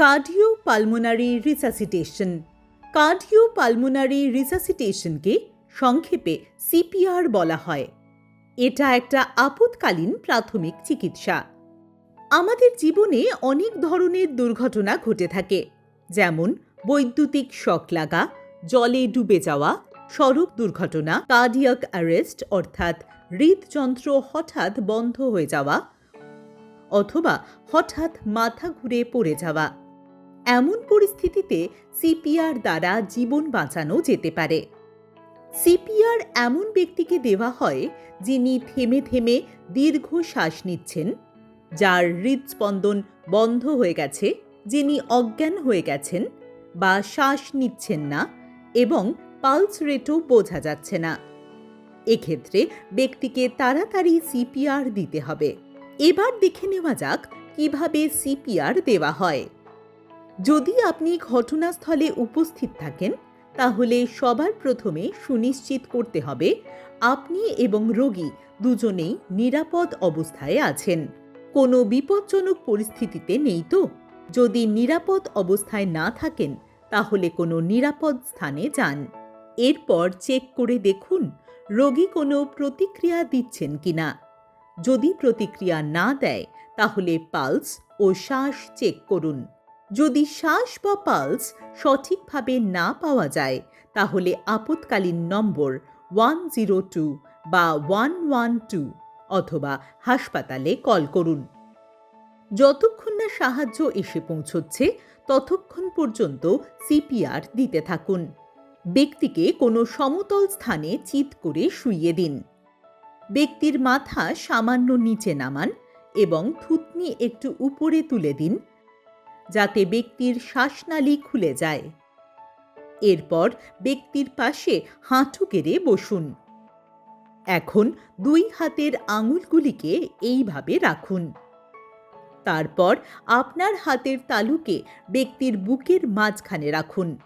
Cardio pulmonary resuscitation. Cardio pulmonary রিসাসিটেশনকে সংক্ষেপে CPR বলা হয়। এটা একটা আপৎকালীন প্রাথমিক চিকিৎসা। আমাদের জীবনে অনেক ধরনের দুর্ঘটনা ঘটে থাকে, যেমন বৈদ্যুতিক শক লাগা, জলে ডুবে যাওয়া, সড়ক দুর্ঘটনা, কার্ডিয়াক অ্যারেস্ট অর্থাৎ হৃদযন্ত্র হঠাৎ বন্ধ হয়ে যাওয়া, অথবা হঠাৎ মাথা ঘুরে পড়ে যাওয়া। এমন পরিস্থিতিতে সিপিআর দ্বারা জীবন বাঁচানো যেতে পারে। সিপিআর এমন ব্যক্তিকে দেওয়া হয় যিনি থেমে থেমে দীর্ঘ শ্বাস নিচ্ছেন, যার হৃদস্পন্দন বন্ধ হয়ে গেছে, যিনি অজ্ঞান হয়ে গেছেন বা শ্বাস নিচ্ছেন না এবং পালস রেটও বোঝা যাচ্ছে না। এক্ষেত্রে ব্যক্তিকে তাড়াতাড়ি সিপিআর দিতে হবে। এবার দেখে নেওয়া যাক কীভাবে সিপিআর দেওয়া হয়। যদি আপনি ঘটনাস্থলে উপস্থিত থাকেন, তাহলে সবার প্রথমে সুনিশ্চিত করতে হবে আপনি এবং রোগী দুজনেই নিরাপদ অবস্থায় আছেন। কোনো বিপজ্জনক পরিস্থিতিতে নেই তো? যদি নিরাপদ অবস্থায় না থাকেন, তাহলে কোনো নিরাপদ স্থানে যান। এরপর চেক করে দেখুন, রোগী কোনো প্রতিক্রিয়া দিচ্ছেন কিনা। যদি প্রতিক্রিয়া না দেয়, তাহলে পালস ও শ্বাস চেক করুন। যদি শ্বাস বা পালস সঠিকভাবে না পাওয়া যায়, তাহলে আপৎকালীন নম্বর ওয়ান জিরো টু বা ওয়ান ওয়ান টু অথবা হাসপাতালে কল করুন। যতক্ষণ না সাহায্য এসে পৌঁছচ্ছে, ততক্ষণ পর্যন্ত সিপিআর দিতে থাকুন। ব্যক্তিকে কোনো সমতল স্থানে চিৎ করে শুইয়ে দিন। ব্যক্তির মাথা সামান্য নিচে নামান এবং থুতনি একটু উপরে তুলে দিন। যাতে ব্যক্তির শ্বাসনালী খুলে যায়। এরপর ব্যক্তির পাশে হাঁটু কেড়ে বসুন। এখন দুই হাতের আঙুলগুলিকে এইভাবে রাখুন। তারপর আপনার হাতের তালুকে ব্যক্তির বুকের মাঝখানে রাখুন।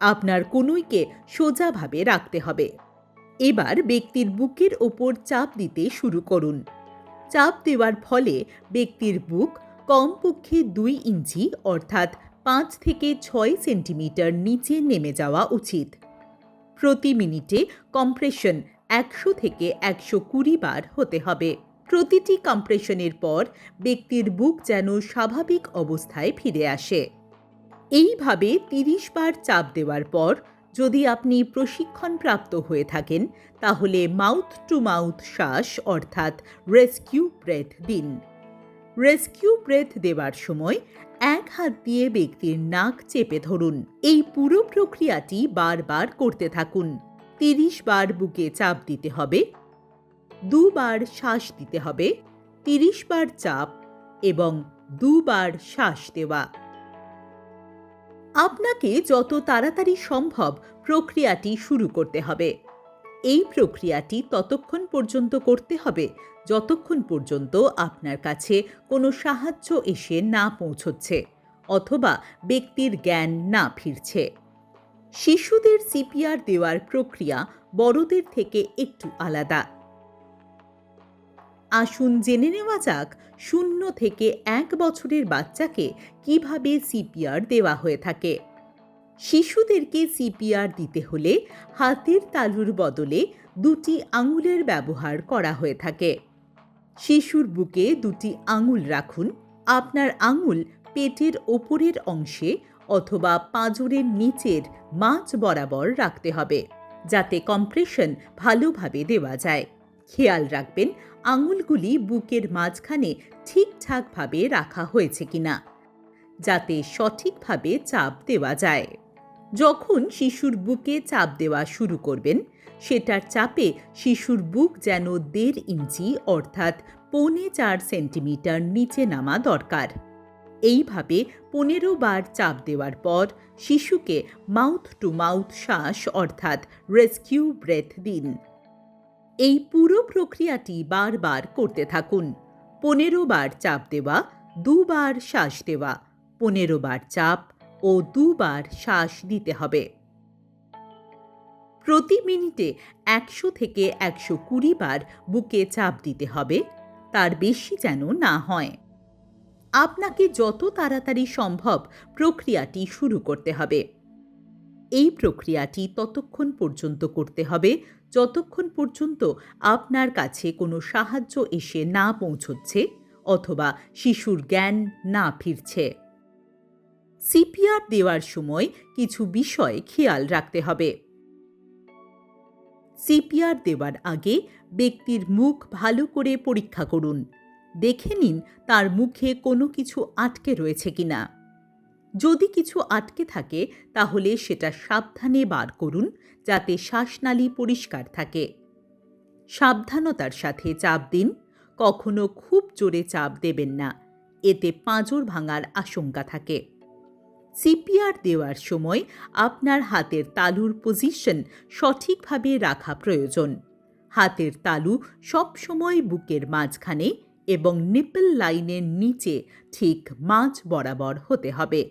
আপনার কনুইকে সোজাভাবে রাখতে হবে। এবার ব্যক্তির বুকের ওপর চাপ দিতে শুরু করুন। চাপ দেওয়ার ফলে ব্যক্তির বুক কমপক্ষে দুই ইঞ্চি, অর্থাৎ পাঁচ থেকে ছয় সেন্টিমিটার নিচে নেমে যাওয়া উচিত। প্রতি মিনিটে কম্প্রেশন একশো থেকে একশো কুড়ি বার হতে হবে। প্রতিটি কম্প্রেশনের পর ব্যক্তির বুক যেন স্বাভাবিক অবস্থায় ফিরে আসে। এইভাবে তিরিশ বার চাপ দেওয়ার পর যদি আপনি প্রশিক্ষণপ্রাপ্ত হয়ে থাকেন, তাহলে মাউথ টু মাউথ শ্বাস, অর্থাৎ রেস্কিউ ব্রেথ দিন। রেস্কিউ ব্রেথ দেওয়ার সময় এক হাত দিয়ে ব্যক্তির নাক চেপে ধরুন। এই পুরো প্রক্রিয়াটি বারবার করতে থাকুন। তিরিশ বার বুকে চাপ দিতে হবে দুবার শ্বাস দিতে হবে, তিরিশ বার চাপ এবং দুবার শ্বাস দেওয়া। আপনাকে যত তাড়াতাড়ি সম্ভব প্রক্রিয়াটি শুরু করতে হবে। এই প্রক্রিয়াটি ততক্ষণ পর্যন্ত করতে হবে, যতক্ষণ পর্যন্ত আপনার কাছে কোনো সাহায্য এসে না পৌঁছচ্ছে অথবা ব্যক্তির জ্ঞান না ফিরছে। শিশুদের সিপিআর দেওয়ার প্রক্রিয়া বড়দের থেকে একটু আলাদা। আসুন জেনে নেওয়া যাক, শূন্য থেকে এক বছরের বাচ্চাকে কীভাবে সিপিআর দেওয়া হয়ে থাকে। শিশুদেরকে সিপিআর দিতে হলে হাতের তালুর বদলে দুটি আঙুলের ব্যবহার করা হয়ে থাকে। শিশুর বুকে দুটি আঙুল রাখুন। আপনার আঙুল পেটের ওপরের অংশে অথবা পাঁজরের নিচের মাঝ বরাবর রাখতে হবে, যাতে কম্প্রেশন ভালোভাবে দেওয়া যায়। খেয়াল রাখবেন, আঙুলগুলি বুকের মাঝখানে ঠিকঠাকভাবে রাখা হয়েছে কিনা, যাতে সঠিকভাবে চাপ দেওয়া যায়। যখন শিশুর বুকে চাপ দেওয়া শুরু করবেন, সেটার চাপে শিশুর বুক যেন দেড় ইঞ্চি অর্থাৎ পৌনে চার সেন্টিমিটার নিচে নামা দরকার। এইভাবে পনেরো বার চাপ দেওয়ার পর শিশুকে মাউথ টু মাউথ শ্বাস অর্থাৎ রেস্কিউ ব্রেথ দিন। এই পুরো প্রক্রিয়াটি বারবার করতে থাকুন। পনেরো বার চাপ দেওয়া, দুবার শ্বাস দেওয়া, পনেরো বার চাপ ও দুবার শ্বাস দিতে হবে। প্রতি মিনিটে একশো থেকে একশো কুড়ি বার বুকে চাপ দিতে হবে, তার বেশি যেন না হয়। আপনাকে যত তাড়াতাড়ি সম্ভব প্রক্রিয়াটি শুরু করতে হবে। এই প্রক্রিয়াটি ততক্ষণ পর্যন্ত করতে হবে, যতক্ষণ পর্যন্ত আপনার কাছে কোনো সাহায্য এসে না পৌঁছচ্ছে অথবা শিশুর জ্ঞান না ফিরছে। সিপিআর দেওয়ার সময় কিছু বিষয় খেয়াল রাখতে হবে। সিপিআর দেওয়ার আগে ব্যক্তির মুখ ভালো করে পরীক্ষা করুন। দেখে নিন তার মুখে কোনো কিছু আটকে রয়েছে কিনা। যদি কিছু আটকে থাকে, তাহলে সেটা সাবধানে বার করুন যাতে শ্বাসনালী পরিষ্কার থাকে। সাবধানতার সাথে চাপ দিন, কখনো খুব জোরে চাপ দেবেন না। এতে পাঁজর ভাঙার আশঙ্কা থাকে। সিপিআর দেওয়ার সময় আপনার হাতের তালুর পজিশন সঠিকভাবে রাখা প্রয়োজন। হাতের তালু সবসময় বুকের মাঝখানে এবং নিপল লাইনের নিচে ঠিক মাঝ বরাবর হতে হবে।